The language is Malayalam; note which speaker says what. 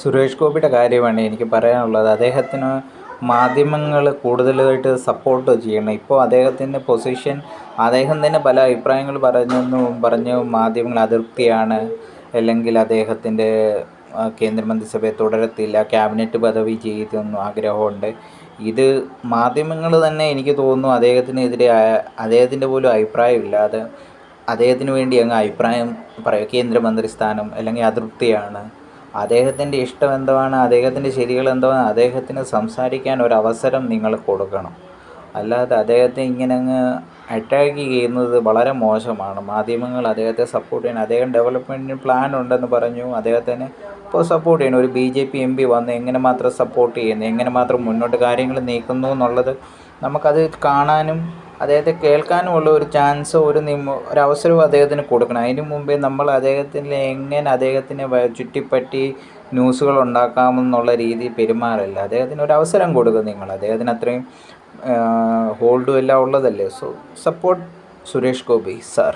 Speaker 1: സുരേഷ് ഗോപിയുടെ കാര്യമാണ് എനിക്ക് പറയാനുള്ളത്. അദ്ദേഹത്തിന് മാധ്യമങ്ങൾ കൂടുതലായിട്ട് സപ്പോർട്ട് ചെയ്യണം. ഇപ്പോൾ അദ്ദേഹത്തിന്റെ പൊസിഷൻ അദ്ദേഹം തന്നെ പല അഭിപ്രായങ്ങൾ പറഞ്ഞു പറഞ്ഞു മാധ്യമങ്ങൾ അതൃപ്തിയാണ് അല്ലെങ്കിൽ അദ്ദേഹത്തിന്റെ കേന്ദ്രമന്ത്രിസഭയെ തുടരത്തില്ല ക്യാബിനറ്റ് പദവി ചെയ്തൊന്നും ആഗ്രഹമുണ്ട്. ഇത് മാധ്യമങ്ങൾ തന്നെ എനിക്ക് തോന്നുന്നു അദ്ദേഹത്തിനെതിരെ അദ്ദേഹത്തിന്റെ പോലും അഭിപ്രായമില്ലാതെ അദ്ദേഹത്തിന് വേണ്ടി അങ്ങ് അഭിപ്രായം പറയുക കേന്ദ്രമന്ത്രി സ്ഥാനം അല്ലെങ്കിൽ അതൃപ്തിയാണ് അദ്ദേഹത്തിന്റെ ഇഷ്ടം എന്തുവാണ് അദ്ദേഹത്തിന്റെ ശരികൾ എന്തുവാണ്? അദ്ദേഹത്തിന് സംസാരിക്കാൻ ഒരു അവസരം നിങ്ങൾ കൊടുക്കണം. അല്ലാതെ അദ്ദേഹത്തെ ഇങ്ങനെ അങ്ങ് അറ്റാക്ക് ചെയ്യുന്നത് വളരെ മോശമാണ്. മാധ്യമങ്ങൾ അദ്ദേഹത്തെ സപ്പോർട്ട് ചെയ്യണം. അദ്ദേഹം ഡെവലപ്മെന്റിന് പ്ലാൻ ഉണ്ടെന്ന് പറഞ്ഞു. അദ്ദേഹത്തിന് ഇപ്പോൾ സപ്പോർട്ട് ചെയ്യണം. ഒരു B J P M P വന്ന് എങ്ങനെ മാത്രം സപ്പോർട്ട് ചെയ്യുന്നു? എങ്ങനെ മാത്രം മുന്നോട്ട് കാര്യങ്ങൾ നീക്കുന്നു എന്നുള്ളത് നമുക്കത് കാണാനും അദ്ദേഹത്തെ കേൾക്കാനുമുള്ള ഒരു ചാൻസ് ഒരു നിമ ഒരു അവസരവും അദ്ദേഹത്തിന് കൊടുക്കണം. അതിന് മുമ്പേ നമ്മൾ അദ്ദേഹത്തിന് എങ്ങനെ അദ്ദേഹത്തിനെ ചുറ്റിപ്പറ്റി ന്യൂസുകൾ ഉണ്ടാക്കാമെന്നുള്ള രീതി പെരുമാറില്ല. അദ്ദേഹത്തിന് ഒരു അവസരം കൊടുക്കും നിങ്ങൾ. അദ്ദേഹത്തിന് അത്രയും ഹോൾഡും എല്ലാം ഉള്ളതല്ലേ? So support Suresh Gopi sir